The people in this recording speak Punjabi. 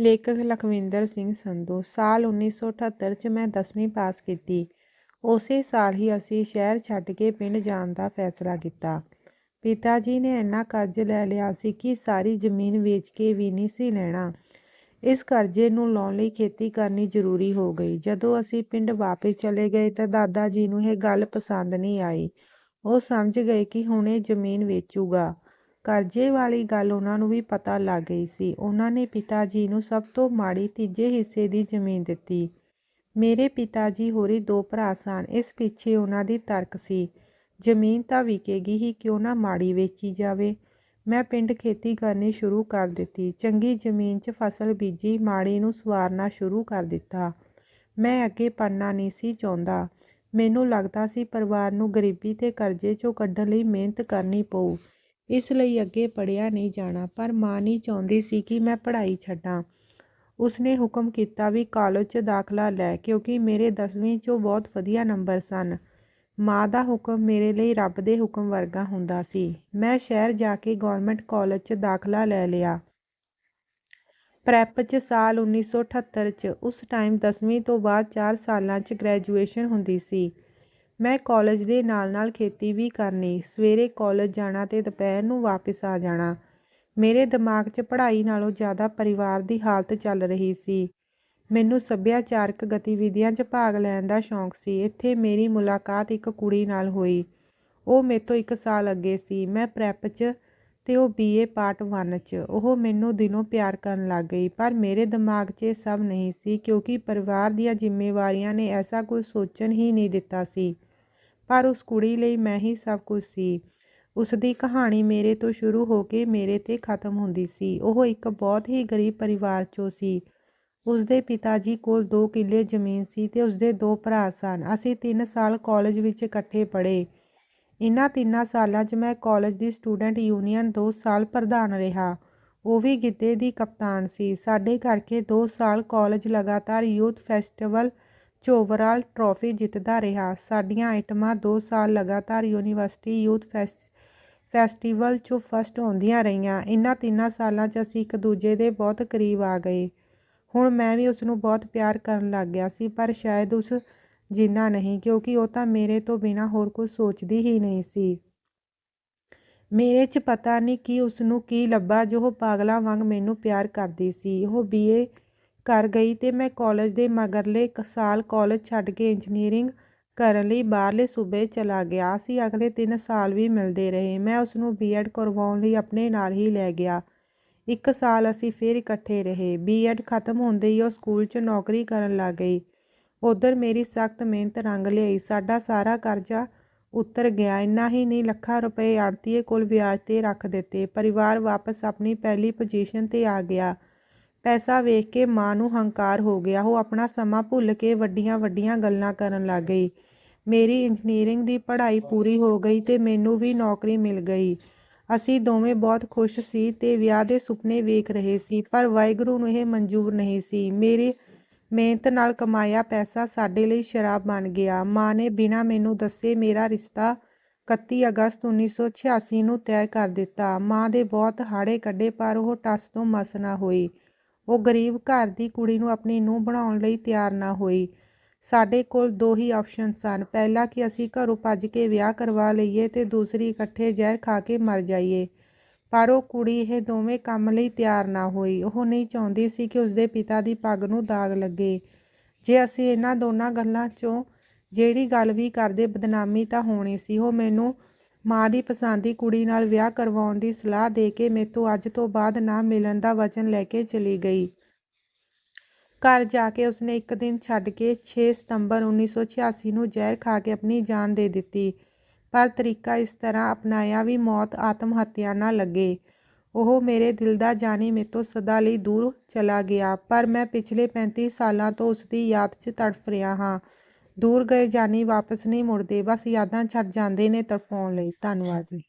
ਲੇਖਕ ਲਖਵਿੰਦਰ ਸਿੰਘ ਸੰਧੂ, ਸਾਲ 1978 'ਚ ਮੈਂ 10ਵੀਂ ਪਾਸ ਕੀਤੀ। ਉਸੇ ਸਾਲ ਹੀ ਅਸੀਂ ਸ਼ਹਿਰ ਛੱਡ ਕੇ ਪਿੰਡ ਜਾਣ ਦਾ ਫੈਸਲਾ ਕੀਤਾ। ਪਿਤਾ ਜੀ ਨੇ ਇੰਨਾ ਕਰਜ਼ ਲੈ ਲਿਆ ਸੀ ਕਿ ਸਾਰੀ ਜ਼ਮੀਨ ਵੇਚ ਕੇ ਵੀ ਨਹੀਂ ਸੀ ਲੈਣਾ। ਇਸ ਕਰਜ਼ੇ ਨੂੰ ਲਾਉਣ ਲਈ ਖੇਤੀ ਕਰਨੀ ਜ਼ਰੂਰੀ ਹੋ ਗਈ। ਜਦੋਂ ਅਸੀਂ ਪਿੰਡ ਵਾਪਸ ਚਲੇ ਗਏ ਤਾਂ ਦਾਦਾ ਜੀ ਨੂੰ ਇਹ ਗੱਲ ਪਸੰਦ ਨਹੀਂ ਆਈ। ਉਹ ਸਮਝ ਗਏ ਕਿ ਹੁਣ ਇਹ ਜ਼ਮੀਨ ਵੇਚੂਗਾ। ਕਰਜ਼ੇ ਵਾਲੀ ਗੱਲ ਉਹਨਾਂ ਨੂੰ ਵੀ ਪਤਾ ਲੱਗ ਗਈ ਸੀ। ਉਹਨਾਂ ਨੇ ਪਿਤਾ ਜੀ ਨੂੰ ਸਭ ਤੋਂ ਮਾੜੀ ਤੀਜੇ ਹਿੱਸੇ ਦੀ ਜ਼ਮੀਨ ਦਿੱਤੀ। ਮੇਰੇ ਪਿਤਾ ਜੀ ਹੋਰੀ ਦੋ ਭਰਾ ਸਨ। ਇਸ ਪਿੱਛੇ ਉਹਨਾਂ ਦੀ ਤਰਕ ਸੀ। ਜ਼ਮੀਨ ਤਾਂ ਵਿਕੇਗੀ ਹੀ, ਕਿਉਂ ਨਾ ਮਾੜੀ ਵੇਚੀ ਜਾਵੇ। ਮੈਂ ਪਿੰਡ ਖੇਤੀ ਕਰਨੀ ਸ਼ੁਰੂ ਕਰ ਦਿੱਤੀ। ਚੰਗੀ ਜ਼ਮੀਨ 'ਚ ਫਸਲ ਬੀਜੀ, ਮਾੜੀ ਨੂੰ ਸਵਾਰਨਾ ਸ਼ੁਰੂ ਕਰ ਦਿੱਤਾ। ਮੈਂ ਅੱਗੇ ਪੜਨਾ ਨਹੀਂ ਸੀ ਚਾਹੁੰਦਾ। ਮੈਨੂੰ ਲੱਗਦਾ ਸੀ ਪਰਿਵਾਰ ਨੂੰ ਗਰੀਬੀ ਤੇ ਕਰਜ਼ੇ 'ਚੋਂ ਕੱਢਣ ਲਈ ਮਿਹਨਤ ਕਰਨੀ ਪਊ। ਇਸ ਲਈ ਅੱਗੇ ਪੜਿਆ ਨਹੀਂ ਜਾਣਾ, ਪਰ ਮਾਂ ਨਹੀਂ ਚਾਹੁੰਦੀ ਸੀ ਕਿ ਮੈਂ ਪੜ੍ਹਾਈ ਛੱਡਾਂ। ਉਸਨੇ ਹੁਕਮ ਕੀਤਾ ਵੀ ਕਾਲਜ 'ਚ ਦਾਖਲਾ ਲੈ, ਕਿਉਂਕਿ ਮੇਰੇ 10ਵੀਂ 'ਚੋਂ ਬਹੁਤ ਵਧੀਆ ਨੰਬਰ ਸਨ। ਮਾਂ ਦਾ ਹੁਕਮ ਮੇਰੇ ਲਈ ਰੱਬ ਦੇ ਹੁਕਮ ਵਰਗਾ ਹੁੰਦਾ ਸੀ। ਮੈਂ ਸ਼ਹਿਰ ਜਾ ਕੇ ਗਵਰਨਮੈਂਟ ਕਾਲਜ 'ਚ ਦਾਖਲਾ ਲੈ ਲਿਆ। ਪ੍ਰੈਪ 'ਚ ਸਾਲ 1978 'ਚ, ਉਸ ਟਾਈਮ 10ਵੀਂ ਤੋਂ ਬਾਅਦ 4 ਸਾਲਾਂ 'ਚ ਗ੍ਰੈਜੂਏਸ਼ਨ ਹੁੰਦੀ ਸੀ। ਮੈਂ ਕਾਲਜ ਦੇ ਨਾਲ ਨਾਲ ਖੇਤੀ ਵੀ ਕਰਨੀ, ਸਵੇਰੇ ਕਾਲਜ ਜਾਣਾ ਤੇ ਦੁਪਹਿਰ ਨੂੰ ਵਾਪਸ ਆ ਜਾਣਾ। ਮੇਰੇ ਦਿਮਾਗ 'ਚ ਪੜ੍ਹਾਈ ਨਾਲੋਂ ਜ਼ਿਆਦਾ ਪਰਿਵਾਰ ਦੀ ਹਾਲਤ ਚੱਲ ਰਹੀ ਸੀ। ਮੈਨੂੰ ਸੱਭਿਆਚਾਰਕ ਗਤੀਵਿਧੀਆਂ 'ਚ ਭਾਗ ਲੈਣ ਦਾ ਸ਼ੌਂਕ ਸੀ। ਇੱਥੇ ਮੇਰੀ ਮੁਲਾਕਾਤ ਇੱਕ ਕੁੜੀ ਨਾਲ ਹੋਈ। ਉਹ ਮੇਰੇ ਤੋਂ ਇੱਕ ਸਾਲ ਅੱਗੇ ਸੀ। ਮੈਂ ਪ੍ਰੈਪ 'ਚ ਤੇ ਉਹ ਬੀਏ ਪਾਰਟ 1 'ਚ। ਉਹ ਮੈਨੂੰ ਦਿਲੋਂ ਪਿਆਰ ਕਰਨ ਲੱਗ ਗਈ, ਪਰ ਮੇਰੇ ਦਿਮਾਗ 'ਚ ਇਹ ਸਭ ਨਹੀਂ ਸੀ, ਕਿਉਂਕਿ ਪਰਿਵਾਰ ਦੀਆਂ ਜ਼ਿੰਮੇਵਾਰੀਆਂ ਨੇ ਐਸਾ ਕੁਝ ਸੋਚਣ ਹੀ ਨਹੀਂ ਦਿੱਤਾ ਸੀ। ਪਰ ਉਸ ਕੁੜੀ ਲਈ ਮੈਂ ਹੀ ਸਭ ਕੁਝ ਸੀ। ਉਸ ਦੀ ਕਹਾਣੀ ਮੇਰੇ ਤੋਂ ਸ਼ੁਰੂ ਹੋ ਕੇ ਮੇਰੇ 'ਤੇ ਖਤਮ ਹੁੰਦੀ ਸੀ। ਉਹ ਇੱਕ ਬਹੁਤ ਹੀ ਗਰੀਬ ਪਰਿਵਾਰ 'ਚੋਂ ਸੀ। ਉਸ ਦੇ ਪਿਤਾ ਜੀ ਕੋਲ 2 ਕਿੱਲੇ ਜ਼ਮੀਨ ਸੀ ਤੇ ਉਸ ਦੇ ਦੋ ਭਰਾ ਸਨ। ਅਸੀਂ 3 ਸਾਲ ਕਾਲਜ ਵਿੱਚ ਇਕੱਠੇ ਪੜ੍ਹੇ। ਇਨ੍ਹਾਂ ਤਿੰਨਾਂ ਸਾਲਾਂ 'ਚ ਮੈਂ ਕਾਲਜ ਦੀ ਸਟੂਡੈਂਟ ਯੂਨੀਅਨ 2 ਸਾਲ ਪ੍ਰਧਾਨ ਰਿਹਾ। ਉਹ ਵੀ ਗਿੱਧੇ ਦੀ ਕਪਤਾਨ ਸੀ। ਸਾਡੇ ਕਰਕੇ 2 ਸਾਲ ਕਾਲਜ ਲਗਾਤਾਰ ਯੂਥ ਫੈਸਟੀਵਲ ਓਵਰਆਲ ਟਰਾਫੀ ਜਿੱਤਦਾ ਰਿਹਾ। ਸਾਡੀਆਂ ਆਈਟਮਾਂ 2 ਸਾਲ ਲਗਾਤਾਰ ਯੂਨੀਵਰਸਿਟੀ ਯੂਥ ਫੈਸ, ਫੈਸਟੀਵਲ 'ਚੋਂ ਫਸਟ ਹੁੰਦੀਆਂ ਰਹੀਆਂ। ਇਨ੍ਹਾਂ ਤਿੰਨਾਂ ਸਾਲਾਂ 'ਚ ਅਸੀਂ ਇੱਕ ਦੂਜੇ ਦੇ ਬਹੁਤ ਕਰੀਬ ਆ ਗਏ। ਹੁਣ ਮੈਂ ਵੀ ਉਸ ਨੂੰ ਬਹੁਤ ਪਿਆਰ ਕਰਨ ਲੱਗ ਗਿਆ ਸੀ, ਪਰ ਸ਼ਾਇਦ ਉਸ ਜਿੰਨਾ ਨਹੀਂ, ਕਿਉਂਕਿ ਉਹ ਤਾਂ ਮੇਰੇ ਤੋਂ ਬਿਨਾਂ ਹੋਰ ਕੁਝ ਸੋਚਦੀ ਹੀ ਨਹੀਂ ਸੀ। ਮੇਰੇ 'ਚ ਪਤਾ ਨਹੀਂ ਕਿ ਉਸ ਨੂੰ ਕੀ ਲੱਭਾ, ਜੋ ਉਹ ਪਾਗਲਾਂ ਵਾਂਗ ਮੈਨੂੰ ਪਿਆਰ ਕਰਦੀ ਸੀ। ਉਹ ਬੀਏ ਕਰ ਗਈ ਤੇ ਮੈਂ ਕਾਲਜ ਦੇ ਮਗਰਲੇ ਸਾਲ ਕਾਲਜ ਛੱਡ ਕੇ ਇੰਜੀਨੀਅਰਿੰਗ ਕਰਨ ਲਈ ਬਾਹਰਲੇ ਸੂਬੇ ਚਲਾ ਗਿਆ ਸੀ। ਅਗਲੇ 3 ਸਾਲ ਵੀ ਮਿਲਦੇ ਰਹੇ। ਮੈਂ ਉਸ ਨੂੰ ਬੀਐਡ ਕਰਵਾਉਣ ਲਈ ਆਪਣੇ ਨਾਲ ਹੀ ਲੈ ਗਿਆ। ਇੱਕ ਸਾਲ ਅਸੀਂ ਫਿਰ ਇਕੱਠੇ ਰਹੇ। ਬੀਐਡ ਖਤਮ ਹੁੰਦੇ ਹੀ ਉਹ ਸਕੂਲ 'ਚ ਨੌਕਰੀ ਕਰਨ ਲੱਗ ਗਈ। ਉਧਰ ਮੇਰੀ ਸਖਤ ਮਿਹਨਤ ਰੰਗ ਲਿਆਈ। ਸਾਡਾ ਸਾਰਾ ਕਰਜ਼ਾ ਉੱਤਰ ਗਿਆ। ਇੰਨਾ ਹੀ ਨਹੀਂ, ਲੱਖਾਂ ਰੁਪਏ ਆੜਤੀਏ ਕੋਲ ਵਿਆਜ ਤੇ ਰੱਖ ਦਿੱਤੇ। ਪਰਿਵਾਰ ਵਾਪਸ ਆਪਣੀ ਪਹਿਲੀ ਪੋਜੀਸ਼ਨ ਤੇ ਆ ਗਿਆ। ਪੈਸਾ ਵੇਖ ਕੇ ਮਾਂ ਨੂੰ ਹੰਕਾਰ ਹੋ ਗਿਆ। ਉਹ ਆਪਣਾ ਸਮਾਂ ਭੁੱਲ ਕੇ ਵੱਡੀਆਂ ਵੱਡੀਆਂ ਗੱਲਾਂ ਕਰਨ ਲੱਗ ਗਈ। ਮੇਰੀ ਇੰਜੀਨੀਅਰਿੰਗ ਦੀ ਪੜ੍ਹਾਈ ਪੂਰੀ ਹੋ ਗਈ ਤੇ ਮੈਨੂੰ ਵੀ ਨੌਕਰੀ ਮਿਲ ਗਈ। ਅਸੀਂ ਦੋਵੇਂ ਬਹੁਤ ਖੁਸ਼ ਸੀ ਤੇ ਵਿਆਹ ਦੇ ਸੁਪਨੇ ਵੇਖ ਰਹੇ ਸੀ, ਪਰ ਵਾਹਿਗੁਰੂ ਨੂੰ ਇਹ ਮਨਜ਼ੂਰ ਨਹੀਂ ਸੀ। ਮੇਰੀ ਮਿਹਨਤ ਨਾਲ ਕਮਾਇਆ ਪੈਸਾ ਸਾਡੇ ਲਈ ਸ਼ਰਾਬ ਬਣ ਗਿਆ। ਮਾਂ ਨੇ ਬਿਨਾਂ ਮੈਨੂੰ ਦੱਸੇ ਮੇਰਾ ਰਿਸ਼ਤਾ 31 ਅਗਸਤ 1986 ਨੂੰ ਤੈਅ ਕਰ ਦਿੱਤਾ। ਮਾਂ ਦੇ ਬਹੁਤ ਹਾੜੇ ਕੱਢੇ ਪਰ ਉਹ ਟਸ ਤੋਂ ਮਸ ਨਾ ਹੋਈ। ਉਹ ਗਰੀਬ ਘਰ ਦੀ ਕੁੜੀ ਨੂੰ ਆਪਣੀ ਨੂੰਹ ਬਣਾਉਣ ਲਈ ਤਿਆਰ ਨਾ ਹੋਈ। ਸਾਡੇ ਕੋਲ ਦੋ ਹੀ ਆਪਸ਼ਨ ਸਨ। ਪਹਿਲਾ ਕਿ ਅਸੀਂ ਘਰੋਂ ਭੱਜ ਕੇ ਵਿਆਹ ਕਰਵਾ ਲਈਏ ਤੇ ਦੂਸਰੀ ਇਕੱਠੇ ਜ਼ਹਿਰ ਖਾ ਕੇ ਮਰ ਜਾਈਏ। ਪਰ ਉਹ ਕੁੜੀ ਇਹ ਦੋਵੇਂ ਕੰਮ ਲਈ ਤਿਆਰ ਨਾ ਹੋਈ। ਉਹ ਨਹੀਂ ਚਾਹੁੰਦੀ ਸੀ ਕਿ ਉਸਦੇ ਪਿਤਾ ਦੀ ਪੱਗ ਨੂੰ ਦਾਗ ਲੱਗੇ। ਜੇ ਅਸੀਂ ਇਹਨਾਂ ਦੋਨਾਂ ਗੱਲਾਂ 'ਚੋਂ ਜਿਹੜੀ ਗੱਲ ਵੀ ਕਰਦੇ, ਬਦਨਾਮੀ ਤਾਂ ਹੋਣੀ ਸੀ। ਉਹ ਮੈਨੂੰ ਮਾਂ ਦੀ ਪਸੰਦੀ ਕੁੜੀ ਨਾਲ ਵਿਆਹ ਕਰਵਾਉਣ ਦੀ ਸਲਾਹ ਦੇ ਕੇ ਮੇਤੋਂ ਅੱਜ ਤੋਂ ਬਾਅਦ ਨਾ ਮਿਲਣ ਦਾ ਵਚਨ ਲੈ ਕੇ ਚਲੀ ਗਈ। ਘਰ ਜਾ ਕੇ ਉਸਨੇ ਇੱਕ ਦਿਨ ਛੱਡ ਕੇ 6 ਸਤੰਬਰ 1986 ਨੂੰ ਜ਼ਹਿਰ ਖਾ ਕੇ ਆਪਣੀ ਜਾਨ ਦੇ ਦਿੱਤੀ। ਪਰ ਤਰੀਕਾ ਇਸ ਤਰ੍ਹਾਂ ਅਪਣਾਇਆ ਵੀ ਮੌਤ ਆਤਮ ਹੱਤਿਆ ਨਾ ਲੱਗੇ। ਉਹ ਮੇਰੇ ਦਿਲ ਦਾ ਜਾਨੀ ਮੇਤੋਂ ਸਦਾ ਲਈ ਦੂਰ ਚਲਾ ਗਿਆ। ਪਰ ਮੈਂ ਪਿਛਲੇ 35 ਸਾਲਾਂ ਤੋਂ ਉਸ ਦੀ ਯਾਦ 'ਚ ਤੜਫ ਰਿਹਾ ਹਾਂ। ਦੂਰ ਗਏ ਜਾਨੀ ਵਾਪਸ ਨਹੀਂ ਮੁੜਦੇ, ਬਸ ਯਾਦਾਂ ਛੱਡ ਜਾਂਦੇ ਨੇ ਤੜਫਾਉਣ ਲਈ। ਧੰਨਵਾਦ ਜੀ।